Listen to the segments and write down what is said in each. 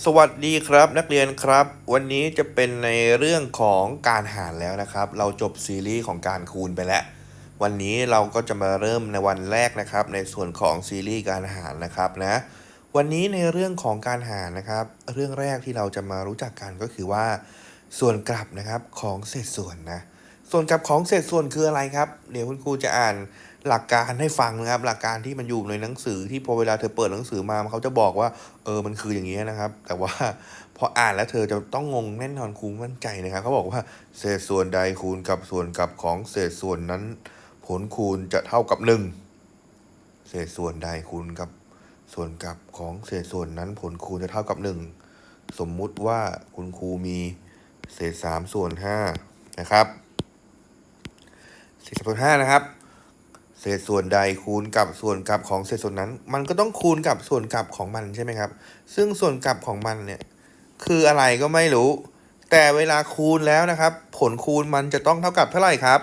สวัสดีครับนักเรียนครับ วันนี้จะเป็นในเรื่องของการหารแล้วนะครับ เราจบซีรีส์ของการคูณไปแล้ว วันนี้เราก็จะมาเริ่มในวันแรกนะครับ ในส่วนของซีรีส์การหารนะครับนะวันนี้ในเรื่องของการหารนะครับ เรื่องแรกที่เราจะมารู้จักกันก็คือว่า ส่วนกลับนะครับของเศษส่วนนะส่วนกลับของเศษส่วนคืออะไรครับ เดี๋ยวคุณครูจะอ่าน หลักการให้ฟังนะครับ หลักการที่มันอยู่ในหนังสือที่พอเวลาเธอเปิดหนังสือมาเขาจะบอกว่า เออมันคืออย่างนี้นะครับ แต่ว่าพออ่านแล้วเธอจะต้องงงแน่นอนครูมั่นใจนะครับเขาบอกว่าเศษส่วนใดคูณกับส่วนกับของเศษส่วนนั้น ผลคูณจะเท่ากับหนึ่งเศษส่วนใดคูณกับส่วนกับของเศษส่วนนั้น ผลคูณจะเท่ากับหนึ่งสมมุติว่าคุณครูมีเศษสามส่วนห้านะครับเศษสามส่วนห้านะครับ เศษส่วนใดคูณกับส่วนกลับของเศษส่วนนั้น มันก็ต้องคูณกับส่วนกลับของมันใช่ไหมครับ ซึ่งส่วนกลับของมันเนี่ยคืออะไรก็ไม่รู้ แต่เวลาคูณแล้วนะครับ ผลคูณมันจะต้องเท่ากับเท่าไหร่ครับ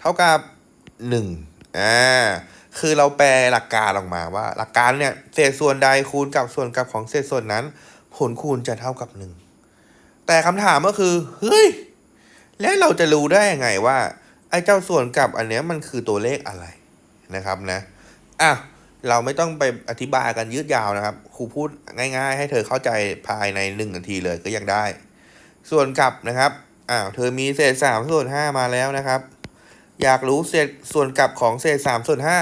เท่ากับหนึ่งอ่าคือเราแปลหลักการออกมาว่า หลักการเนี่ยเศษส่วนใดคูณกับส่วนกลับของเศษส่วนนั้น ผลคูณจะเท่ากับหนึ่งแต่คำถามก็คือเฮ้ยแล้วเราจะรู้ได้ยังไงว่า ไอ้เจ้าส่วนกลับอันเนี้ยมันคือตัวเลขอะไรนะครับนะอะเราไม่ต้องไปอธิบายกันยืดยาวนะครับ ครูพูดง่าย ๆ ให้เธอเข้าใจภายในหนึ่งนาทีเลยก็ยังได้ ส่วนกลับนะครับอ้าวเธอมีเศษสามส่วนห้ามาแล้วนะครับ อยากรู้เศษส่วนกลับของเศษสามส่วนห้า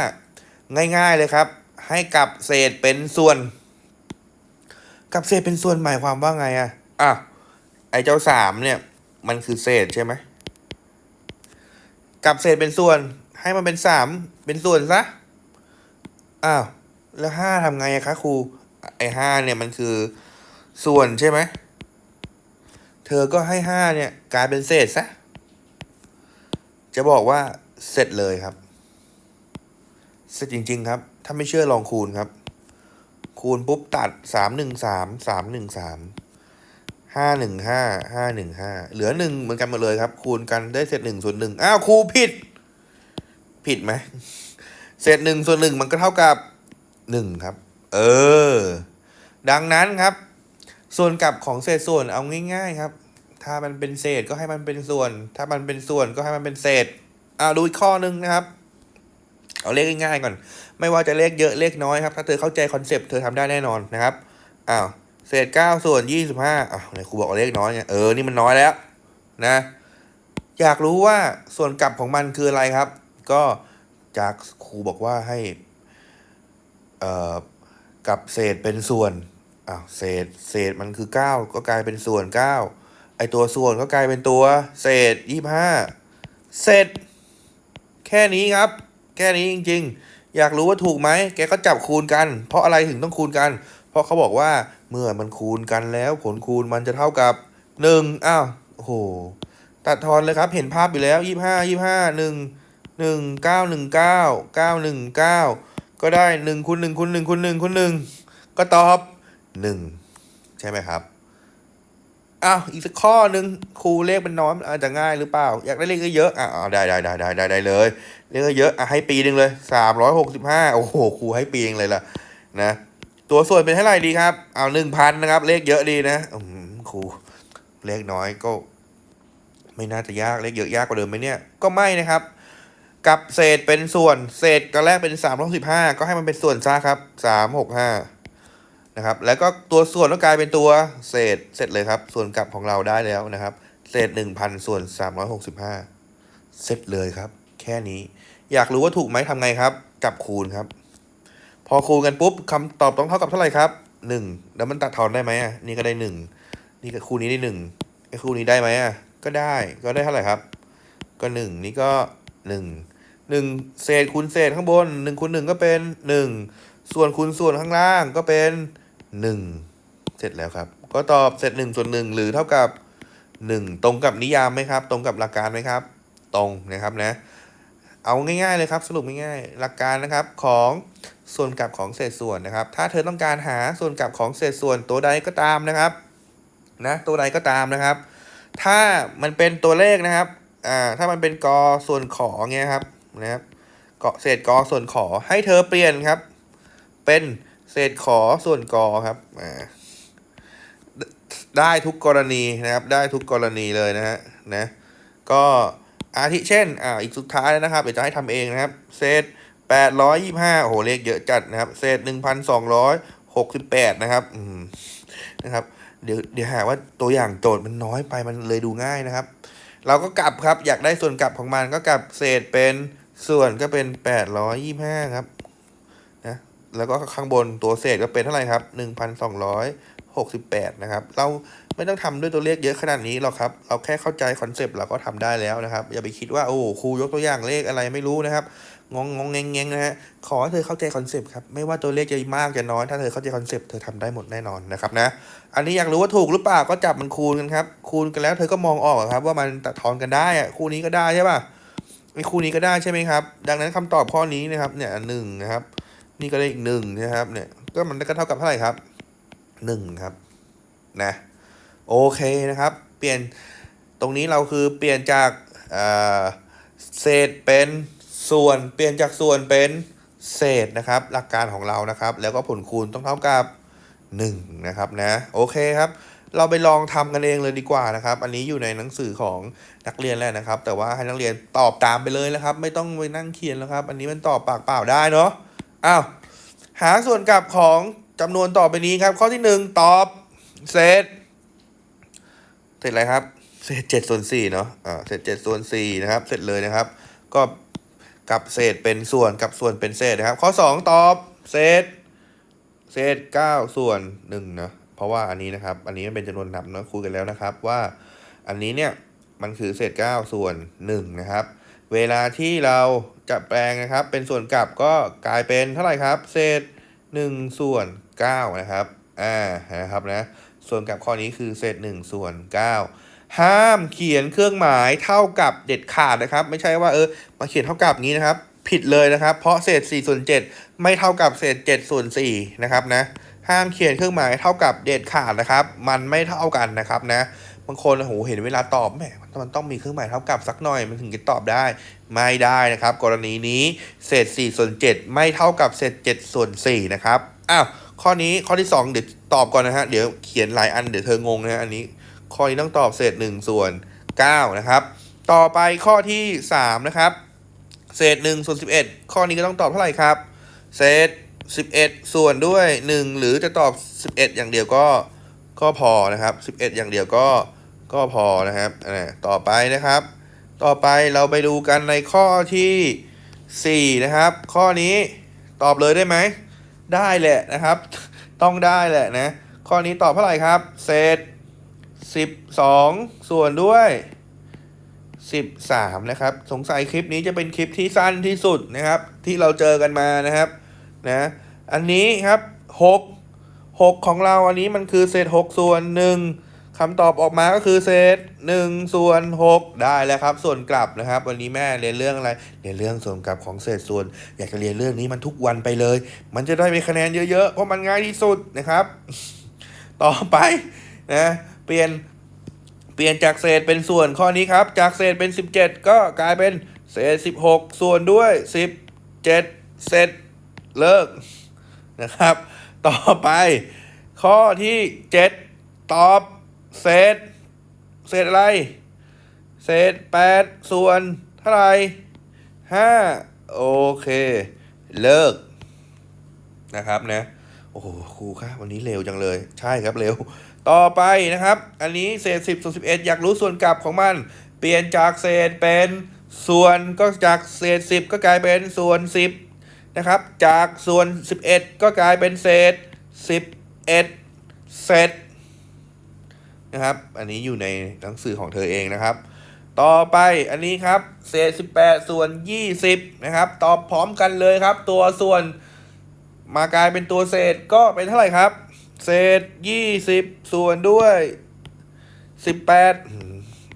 ง่าย ๆเลยครับ ให้กลับเศษเป็นส่วนกับเศษเป็นส่วนหมายความว่าไงอะอะไอ้เจ้าสามเนี่ย มันคือเศษใช่ไหม กับเศษเป็นส่วนให้มันเป็นสามเป็นส่วนซะ อ้าว แล้วห้าทำไงอะคะครู ไอห้าเนี่ยมันคือส่วนใช่ไหม เธอก็ให้ห้าเนี่ยกลายเป็นเศษซะ จะบอกว่าเสร็จเลยครับ เสร็จจริง ๆ ครับ ถ้าไม่เชื่อลองคูณครับ คูณปุ๊บตัดสามหนึ่งสามสามหนึ่งสาม ห้าหนึ่งห้าห้าหนึ่งห้าเหลือหนึ่งเหมือนกันหมดเลยครับ คูณกันได้เศษหนึ่งส่วนหนึ่งอ้าวครูผิด ผิดไหมเศษหนึ่งส่วนหนึ่งมันก็เท่ากับหนึ่งครับ เออ ดังนั้นครับ ส่วนกลับของเศษส่วนเอาง่าย ๆครับ ถ้ามันเป็นเศษก็ให้มันเป็นส่วน ถ้ามันเป็นส่วนก็ให้มันเป็นเศษอ่าดูอีกข้อหนึ่งนะครับ เอาเลขง่ายๆก่อน ไม่ว่าจะเลขเยอะเลขน้อยครับ ถ้าเธอเข้าใจคอนเซปต์เธอทำได้แน่นอนนะครับอ้าว เศษเก้าส่วนยี่สิบห้าอ้าวไหนครูบอกเอาเลขน้อยเนี่ยเออ นี่มันน้อยแล้วนะ อยากรู้ว่าส่วนกลับของมันคืออะไรครับ ก็จากครูบอกว่าให้เอ่อกับเศษเป็นส่วนอ้าวเศษเศษมันคือเก้าก็กลายเป็นส่วนเก้าไอตัวส่วนก็กลายเป็นตัว เศษยี่ห้าเสร็จ แค่นี้ครับ แค่นี้จริง ๆ อยากรู้ว่าถูกไหมแกก็จับคูณกัน เพราะอะไรถึงต้องคูณกัน เพราะเขาบอกว่า เมื่อมันคูณกันแล้วผลคูณมันจะเท่ากับหนึ่งอ้าวโอ้โหตัดทอนเลยครับเห็นภาพอยู่แล้วยี่ห้ายี่ห้าหนึ่งหนึ่งเก้าหนึ่งเก้าเก้าหนึ่งเก้าก็ได้หนึ่งคูณหนึ่งคูณหนึ่งคูณหนึ่งคูณหนึ่งก็ตอบหนึ่งใช่ไหมครับอ้าวอีกสักข้อหนึ่งครูเลขเป็นน้อยอาจจะง่ายหรือเปล่า อยากได้เลขเยอะๆอะเอาได้ได้ได้ได้ได้ได้เลยเลขเยอะอะให้ปีหนึ่งเลยสามร้อยหกสิบห้าโอ้โหครูให้ปีนึงเลยล่ะนะ ตัวส่วนเป็นเท่าไหร่ดีครับ เอาหนึ่งพันนะครับ เลขเยอะดีนะอืมครูเลขน้อยก็ ไม่น่าจะยากเลขเยอะยากกว่าเดิมไหมเนี่ย ก็ไม่นะครับ กับเศษเป็นส่วน เศษตอนแรกเป็นสามร้อยสิบห้าก็ให้มันเป็นส่วนซะครับสามหกห้านะครับ แล้วก็ตัวส่วนก็กลายเป็นตัวเศษเสร็จเลยครับ ส่วนกลับของเราได้แล้วนะครับ เศษหนึ่งพันส่วนสามร้อยหกสิบห้าเสร็จเลยครับ แค่นี้ อยากรู้ว่าถูกไหมทำไงครับจับคูณครับ พอคูณกันปุ๊บคำตอบต้องเท่ากับเท่าไหร่ครับหนึ่งแล้วมันตัดทอนได้ไหมอะนี่ก็ได้หนึ่งนี่ก็คู่นี้ได้หนึ่งไอ้คู่นี้ได้ไหมอะก็ได้ก็ได้เท่าไหร่ครับ ก็หนึ่งนี่ก็หนึ่งหนึ่งเศษคูณเศษข้างบนหนึ่งคูณหนึ่งก็เป็นหนึ่งส่วนคูณส่วนข้างล่างก็เป็นหนึ่งเสร็จแล้วครับ ก็ตอบเสร็จหนึ่งส่วนหนึ่งหรือเท่ากับหนึ่งตรงกับนิยามไหมครับ ตรงกับหลักการไหมครับ ตรงนะครับนะ เอาง่ายๆเลยครับ สรุปง่ายๆหลักการนะครับของ ส่วนกลับของเศษส่วนนะครับ ถ้าเธอต้องการหาส่วนกลับของเศษส่วนตัวใดก็ตามนะครับนะตัวใดก็ตามนะครับ ถ้ามันเป็นตัวเลขนะครับอ่าถ้ามันเป็นกอส่วนขอเงี้ยครับนะครับเกาะเศษกอส่วนขอให้เธอเปลี่ยนครับ เป็นเศษขอส่วนกอครับอ่าได้ทุกกรณีนะครับ ได้ทุกกรณีเลยนะฮะนะก็อาทิเช่นอ่าอีกสุดท้ายนะครับเดี๋ยวจะให้ทำเองนะครับ เศษ แปดร้อยยี่ห้าโอ้โหเลขเยอะจัดนะครับ เศษหนึ่งพันสองร้อยหกสิบแปดนะครับอืมนะครับ เดี๋ยวเดี๋ยวหาว่าตัวอย่างโจทย์มันน้อยไปมันเลยดูง่ายนะครับ เราก็กลับครับอยากได้ส่วนกลับของมันก็กลับเศษเป็นส่วนก็เป็นแปดร้อยยี่ห้าครับนะแล้วก็ข้างบนตัวเศษก็เป็นเท่าไหร่ครับหนึ่งพันสองร้อยหกสิบแปดนะครับ เราไม่ต้องทำด้วยตัวเลขเยอะขนาดนี้หรอกครับ เราแค่เข้าใจคอนเซปต์เราก็ทำได้แล้วนะครับ อย่าไปคิดว่าโอ้ครูยกตัวอย่างเลขอะไรไม่รู้นะครับ งงงงเงงเงงนะฮะขอให้เธอเข้าใจคอนเซปต์ครับไม่ว่าตัวเลขจะมากจะน้อยถ้าเธอเข้าใจคอนเซปต์เธอทำได้หมดแน่นอนนะครับนะอันนี้อยากรู้ว่าถูกหรือเปล่าก็จับมันคูณกันครับคูณกันแล้วเธอก็มองออกครับว่ามันตัดทอนกันได้อะคู่นี้ก็ได้ใช่ป่ะไอ้คู่นี้ก็ได้ใช่ไหมครับ ดังนั้นคำตอบข้อนี้นะครับเนี่ยหนึ่งนะครับ นี่ก็ได้อีกหนึ่งนะครับเนี่ยก็มันก็เท่ากับเท่าไหร่ครับหนึ่งครับนะโอเคนะครับ เปลี่ยนตรงนี้เราคือเปลี่ยนจากเศษเป็น ส่วนเปลี่ยนจากส่วนเป็นเศษนะครับ หลักการของเรานะครับ แล้วก็ผลคูณต้องเท่ากับ 1 นะครับนะโอเคครับ เราไปลองทำกันเองเลยดีกว่านะครับ อันนี้อยู่ในหนังสือของนักเรียนแล้วนะครับ แต่ว่าให้นักเรียนตอบตามไปเลยนะครับ ไม่ต้องไปนั่งเขียนแล้วครับ อันนี้มันตอบปากเปล่าได้เนาะอ้าวหาส่วนกลับของจำนวนต่อไปนี้ครับ ข้อที่หนึ่งตอบเศษเสร็จอะไรครับเศษเจ็ดส่วนสี่เนาะอ่าเศษเจ็ดส่วนสี่นะครับ เสร็จเลยนะครับ ก็ กับเศษเป็นส่วนกับส่วนเป็นเศษนะครับ ข้อสองตอบเศษ เศษเก้าส่วนหนึ่งนะเพราะว่าอันนี้นะครับ อันนี้มันเป็นจำนวนนับเนาะคุยกันแล้วนะครับ ว่าอันนี้เนี่ยมันคือเศษเก้าส่วนหนึ่งนะครับ เวลาที่เราจะแปลงนะครับ เป็นส่วนกลับก็กลายเป็นเท่าไหร่ครับ เศษหนึ่งส่วนเก้านะครับอ่านะครับนะส่วนกลับข้อนี้คือเศษหนึ่งส่วนเก้า ห้ามเขียนเครื่องหมายเท่ากับเด็ดขาดนะครับ ไม่ใช่ว่าเออมาเขียนเท่ากับงี้นะครับ ผิดเลยนะครับ เพราะเศษ4ส่วน7ไม่เท่ากับเศษ7ส่วน4นะครับนะห้ามเขียนเครื่องหมายเท่ากับเด็ดขาดนะครับ มันไม่เท่ากันนะครับนะบางคนโอ้โหเห็นเวลาตอบแหมมันต้องมีเครื่องหมายเท่ากับสักหน่อยมันถึงจะตอบได้ ไม่ได้นะครับ กรณีนี้เศษ4ส่วน7ไม่เท่ากับเศษ7ส่วน4นะครับอ้าวข้อนี้ข้อที่ 2 เดี๋ยวตอบก่อนนะฮะเดี๋ยวเขียนหลายอันเดี๋ยวเธองงนะฮะอันนี้ ข้อนี้ต้องตอบเศษ1ส่วน9นะครับ ต่อไปข้อที่3นะครับ เศษ1ส่วน11 ข้อนี้ก็ต้องตอบเท่าไหร่ครับ เศษ 11 ส่วนด้วย 1 หรือจะตอบ 11 อย่างเดียวก็ก็พอนะครับ 11 อย่างเดียวก็ก็พอนะครับต่อไปนะครับ ต่อไปเราไปดูกันในข้อที่ 4 นะครับ ข้อนี้ตอบเลยได้ไหม ได้แหละนะครับ ต้องได้แหละนะ ข้อนี้ตอบเท่าไหร่ครับ เศษ 12ส่วนด้วย13นะครับ สงสัยคลิปนี้จะเป็นคลิปที่สั้นที่สุดนะครับ ที่เราเจอกันมานะครับนะอันนี้ครับ6 6ของเราอันนี้มันคือเศษ6ส่วน1คำตอบออกมาก็คือเศษ1ส่วน6ได้แล้วครับ ส่วนกลับนะครับ วันนี้แม่เรียนเรื่องอะไรเรียนเรื่องส่วนกลับของเศษส่วน อยากจะเรียนเรื่องนี้มันทุกวันไปเลย มันจะได้มีคะแนนเยอะๆเพราะมันง่ายที่สุดนะครับ ต่อไปนะ เปลี่ยนเปลี่ยนจากเศษเป็นส่วนข้อนี้ครับ จากเศษเป็น 17 ก็กลายเป็นเศษ 16 ส่วนด้วย 17เศษเลิกนะครับ ต่อไป ข้อที่ 7 ตอบเศษ เศษอะไร เศษ 8 ส่วนเท่าไหร่5โอเค เลิกนะครับนะโอ้โหครูครับวันนี้เร็วจังเลย ใช่ครับเร็ว ต่อไปนะครับ อันนี้เศษ 10ส่วน11 อยากรู้ส่วนกลับของมัน เปลี่ยนจากเศษเป็นส่วนก็จากเศษ 10 ก็กลายเป็นส่วน 10 นะครับ จากส่วน 11 ก็กลายเป็นเศษ 11 เศษนะครับ อันนี้อยู่ในหนังสือของเธอเองนะครับ ต่อไปอันนี้ครับ เศษ 18 ส่วน 20 นะครับ ตอบพร้อมกันเลยครับ ตัวส่วนมากลายเป็นตัวเศษก็เป็นเท่าไหร่ครับ เศษยี่สิบส่วนด้วยสิบแปด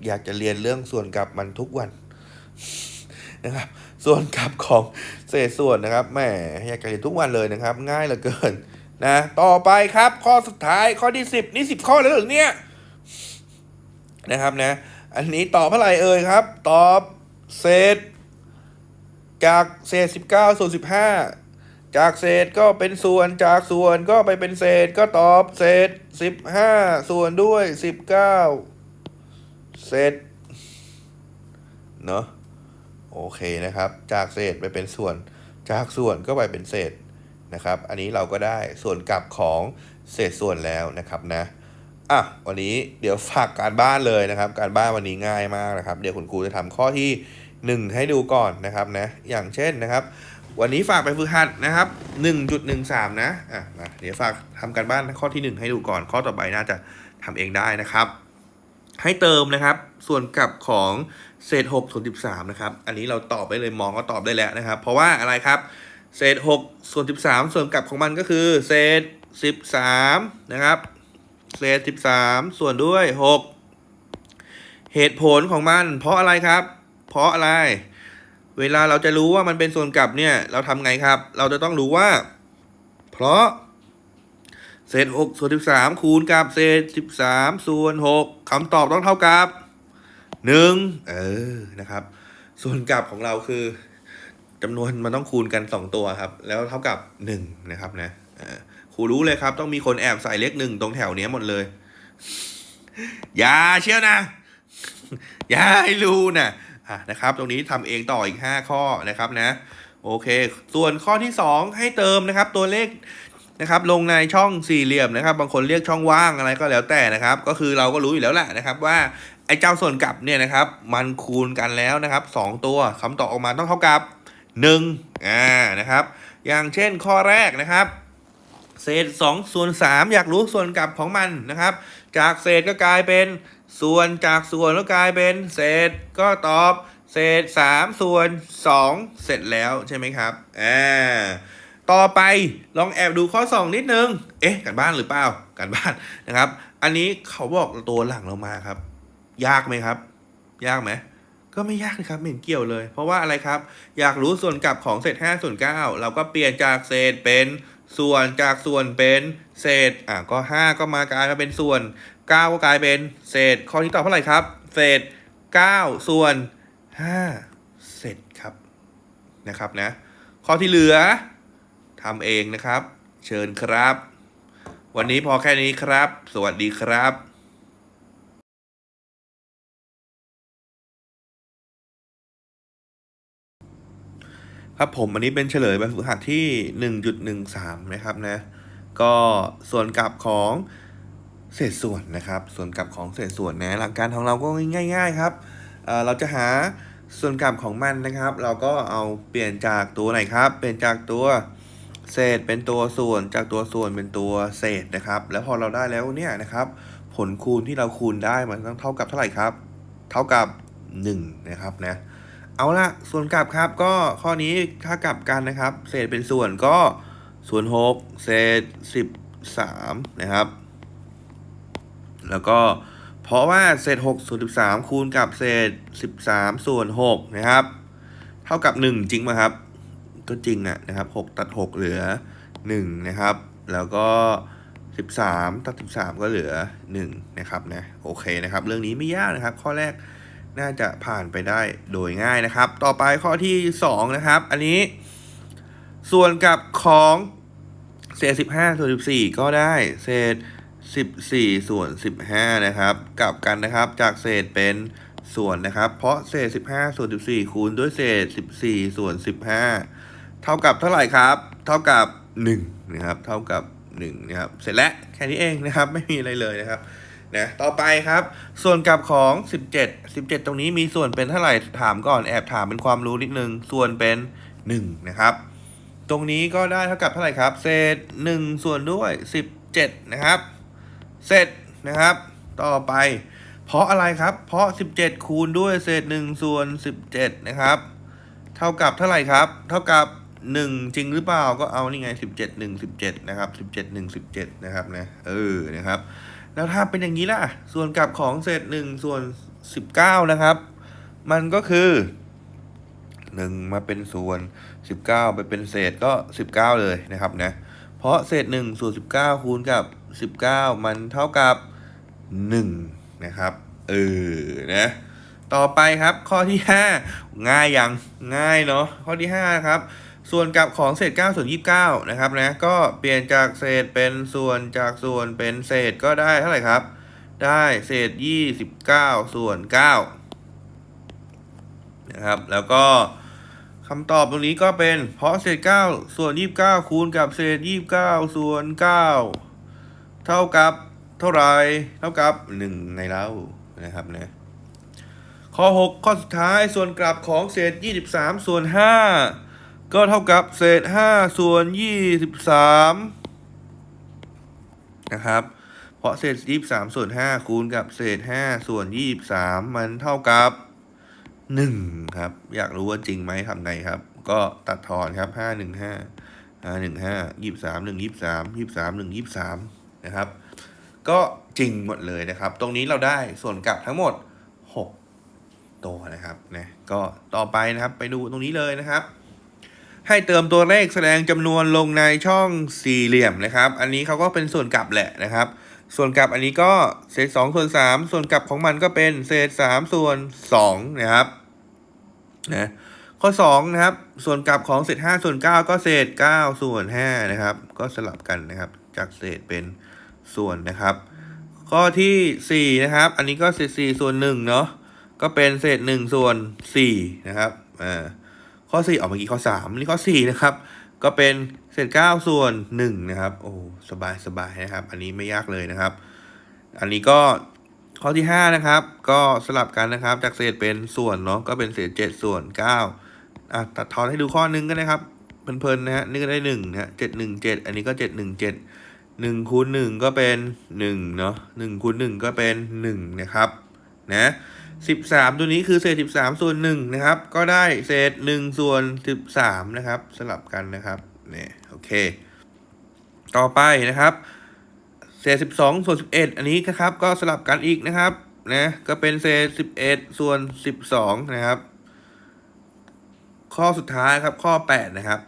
อยากจะเรียนเรื่องส่วนกลับมันทุกวันนะครับ ส่วนกลับของเศษส่วนนะครับแหมอยากจะเรียนทุกวันเลยนะครับ ง่ายเหลือเกินนะต่อไปครับข้อสุดท้ายข้อที่สิบนี่สิบข้อแล้วหรือเนี่ยนะครับนะ อันนี้ตอบเท่าไหร่เอ่ยครับ ตอบเศษ จากเศษสิบเก้าส่วนสิบห้า จากเศษก็เป็นส่วนจากส่วนก็ไปเป็นเศษก็ตอบเศษสิบห้าส่วนด้วยสิบเก้าเศษเนาะโอเคนะครับ จากเศษไปเป็นส่วน จากส่วนก็ไปเป็นเศษนะครับ อันนี้เราก็ได้ส่วนกลับของเศษส่วนแล้วนะครับนะอะวันนี้เดี๋ยวฝากการบ้านเลยนะครับ การบ้านวันนี้ง่ายมากนะครับ เดี๋ยวคุณครูจะทำข้อที่ 1 ให้ดูก่อนนะครับนะอย่างเช่นนะครับ วันนี้ฝากไปฝึกหัดนะครับ 1.13 นะอะมาเดี๋ยวฝากทำการบ้านข้อที่ 1 ให้ดูก่อน ข้อต่อไปน่าจะทำเองได้นะครับ ให้เติมนะครับ ส่วนกลับของเศษ6ส่วน13 นะครับ อันนี้เราตอบไปเลยมองก็ตอบได้แล้วนะครับ เพราะว่าอะไรครับ เศษ6ส่วน13 ส่วนกลับของมันก็คือ เศษ 13 นะครับ เศษ 13 ส่วนด้วย 6 เหตุผลของมัน เพราะอะไรครับ เพราะอะไร เวลาเราจะรู้ว่ามันเป็นส่วนกลับเนี่ยเราทำไงครับ เราจะต้องรู้ว่า เพราะ เศษ6ส่วน13 คูณกับเศษ 13 ส่วน6คำตอบต้องเท่ากับ 1 เออนะครับ ส่วนกลับของเราคือจำนวนมันต้องคูณกัน 2 ตัวครับ แล้วเท่ากับ 1 นะครับนะอ่าครูรู้เลยครับ ต้องมีคนแอบใส่เลขหนึ่งตรงแถวเนี้ยหมดเลย อย่าเชียวนะ อย่าให้รู้นะ อะนะครับ ตรงนี้ทำเองต่ออีก 5 ข้อนะครับนะโอเค ส่วนข้อที่ 2 ให้เติมนะครับ ตัวเลขนะครับลงในช่องสี่เหลี่ยมนะครับ บางคนเรียกช่องว่างอะไรก็แล้วแต่นะครับ ก็คือเราก็รู้อยู่แล้วแหละนะครับว่าไอ้เจ้าส่วนกลับเนี่ยนะครับ มันคูณกันแล้วนะครับสองตัวคำตอบออกมาต้องเท่ากับ1อ่านะครับ อย่างเช่นข้อแรกนะครับ เศษ2ส่วน3อยากรู้ส่วนกลับของมันนะครับ จากเศษก็กลายเป็น ส่วนจากส่วนก็กลายเป็นเศษก็ตอบ เศษ3ส่วน2เสร็จแล้วใช่ไหมครับอ่าต่อไปลองแอบดูข้อ 2 นิดนึง เอ๊ะกันบ้านหรือเปล่ากันบ้านนะครับ อันนี้เขาบอกตัวหลังเรามาครับ ยากไหมครับ ยากไหมก็ไม่ยากนะครับไม่เห็นเกี่ยวเลย เพราะว่าอะไรครับ อยากรู้ส่วนกลับของเศษ5ส่วน9เราก็เปลี่ยนจากเศษเป็นส่วนจากส่วนเป็นเศษอะก็ 5 ก็มากลายมาเป็นส่วน 9 ก็กลายเป็นเศษ ข้อที่ตอบเท่าไหร่ครับ เศษ 9 ส่วน 5 เศษครับนะครับนะ ข้อที่เหลือทำเองนะครับ เชิญครับ วันนี้พอแค่นี้ครับ สวัสดีครับครับผมอันนี้เป็นเฉลยแบบฝึกหัดที่ 1.13 นะครับนะ ก็ส่วนกลับของ เศษส่วนนะครับ ส่วนกลับของเศษส่วนนะหลักการของเราก็ง่าย ๆครับเเราจะหาส่วนกลับของมันนะครับ เราก็เอาเปลี่ยนจากตัวไหนครับ เปลี่ยนจากตัวเศษเป็นตัวส่วนจากตัวส่วนเป็นตัวเศษนะครับ แล้วพอเราได้แล้วเนี่ยนะครับ ผลคูณที่เราคูณได้มันต้องเท่ากับเท่าไหร่ครับ เท่ากับ 1 นะครับนะเอาละส่วนกลับครับก็ข้อนี้ถ้ากลับกันนะครับ เศษเป็นส่วนก็ส่วน6เศษ13นะครับ แล้วก็เพราะว่าเศษ6ส่วน13 คูณกับเศษ 13 ส่วน6นะครับ เท่ากับ 1 จริงไหมครับ ก็จริงอะนะครับ 6 ตัด 6 เหลือ 1 นะครับ แล้วก็ 13 ตัด 13 ก็เหลือ 1 นะครับนะโอเคนะครับ เรื่องนี้ไม่ยากนะครับ ข้อแรกน่าจะผ่านไปได้โดยง่ายนะครับ ต่อไปข้อที่ 2 นะครับ อันนี้ ส่วนกับของเศษ15ส่วน14 ก็ได้ เศษ 14 ส่วน 15 นะครับ กลับกันนะครับ จากเศษเป็นส่วนนะครับ เพราะเศษ 15 ส่วน 14 คูณด้วยเศษ 14 ส่วน 15 เท่ากับเท่าไหร่ครับ เท่ากับ 1 นะครับ เท่ากับ 1 นะครับ เสร็จแล้วแค่นี้เองนะครับ ไม่มีอะไรเลยนะครับ นะ ต่อไปครับ ส่วนกลับของ 17 17 ตรงนี้มีส่วนเป็นเท่าไหร่ ถามก่อน แอบถามเป็นความรู้นิดนึง ส่วนเป็น 1 นะครับ ตรงนี้ก็ได้เท่ากับเท่าไหร่ครับ เศษ 1 ส่วนด้วย 17 นะครับ เสร็จนะครับ ต่อไป เพราะอะไรครับ เพราะ 17 คูณด้วยเศษ1ส่วน 17 นะครับ เท่ากับเท่าไหร่ครับ เท่ากับ 1 จริงหรือเปล่าก็เอานี่ไง 17 1 17 นะครับ 17 1 17 นะครับนะเออนะครับ แล้วถ้าเป็นอย่างนี้ล่ะ ส่วนกลับของเศษ1ส่วน 19 นะครับ มันก็คือ1มาเป็นส่วน 19 ไปเป็นเศษก็ 19 เลยนะครับนะ เพราะเศษ1ส่วน19 คูณกับ 19 มันเท่ากับ 1 นะครับเออนะต่อไปครับข้อที่ 5 ง่ายย่างง่ายเนาะข้อที่5ครับส่วนกับของเศษ9ส่วน29นะครับนะก็เปลี่ยนจากเศษเป็นส่วนจากส่วนเป็นเศษก็ได้เท่าไหร่ครับ ได้เศษ 29 ส่วน9นะครับแล้วก็คำตอบตรงนี้ก็เป็นเพราะเศษ 9 ส่วน 29 คูณกับเศษ 29 ส่วน 9 เท่ากับเท่าไรเท่ากับ1ในเล่านะครับนะข้อ 6 ข้อสุดท้ายส่วนกลับของเศษ 23 ส่วน 5 ก็เท่ากับเศษ 5 ส่วน 23 นะครับ เพราะเศษ 23 ส่วน 5 คูณกับเศษ 5 ส่วน 23 มันเท่ากับ 1 ครับ อยากรู้ว่าจริงไหมทำไงครับ ก็ตัดทอนครับ 5 1 5 5 1 5 23 1 23 23 1 23 นะครับ ก็จริงหมดเลยนะครับ ตรงนี้เราได้ส่วนกลับทั้งหมด 6 ตัวนะครับนะก็ต่อไปนะครับไปดูตรงนี้เลยนะครับ ให้เติมตัวเลขแสดงจำนวนลงในช่องสี่เหลี่ยมนะครับ อันนี้เขาก็เป็นส่วนกลับแหละนะครับ ส่วนกลับอันนี้ก็เศษสองส่วนสามส่วนกลับของมันก็เป็นเศษสามส่วนสองนะครับนะข้อสองนะครับ ส่วนกลับของเศษห้าส่วนเก้าก็เศษเก้าส่วนห้านะครับ ก็สลับกันนะครับ จากเศษเป็น ส่วนนะครับ ข้อที่สี่นะครับ อันนี้ก็เศษสี่ส่วนหนึ่งเนาะก็เป็นเศษหนึ่งส่วนสี่นะครับอ่าข้อสี่ออกเมื่อกี้ข้อสามนี่ข้อสี่นะครับ ก็เป็นเศษเก้าส่วนหนึ่งนะครับโอ้สบายสบายนะครับ อันนี้ไม่ยากเลยนะครับ อันนี้ก็ข้อที่ห้านะครับ ก็สลับกันนะครับ จากเศษเป็นส่วนเนาะก็เป็นเศษเจ็ดส่วนเก้าอะตัดทอนให้ดูข้อหนึงก็ได้ครับเพลินๆนะฮะนี่ก็ได้หนึ่งนะฮะเจ็ดหนึ่งเจ็ดอันนี้ก็เจ็ดหนึ่งเจ็ด หนึ่งคูณหนึ่งก็เป็นหนึ่งเนาะหนึ่งคูณหนึ่งก็เป็นหนึ่งนะครับนะสิบสามตัวนี้คือเศษสิบสามส่วนหนึ่งนะครับ ก็ได้เศษหนึ่งส่วนสิบสามนะครับสลับกันนะครับเนี่ยโอเค ต่อไปนะครับ เศษสิบสองส่วนสิบเอ็ดอันนี้นะครับก็สลับกันอีกนะครับนะก็เป็นเศษสิบเอ็ดส่วนสิบสองนะครับ ข้อสุดท้ายครับข้อแปดนะครับ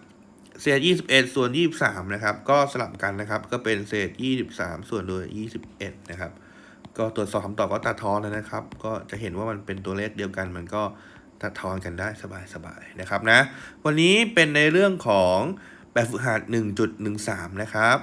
เศษ 21 ส่วน 23 นะครับ ก็สลับกันนะครับ ก็เป็นเศษ 23 ส่วนโดย 21 นะครับ ก็ตรวจสอบคำตอบก็ตัดทอนแล้วนะครับ ก็จะเห็นว่ามันเป็นตัวเลขเดียวกัน มันก็ตัดทอนกันได้สบายๆนะครับนะ วันนี้เป็นในเรื่องของแบบฝึกหัด 1.13 นะครับ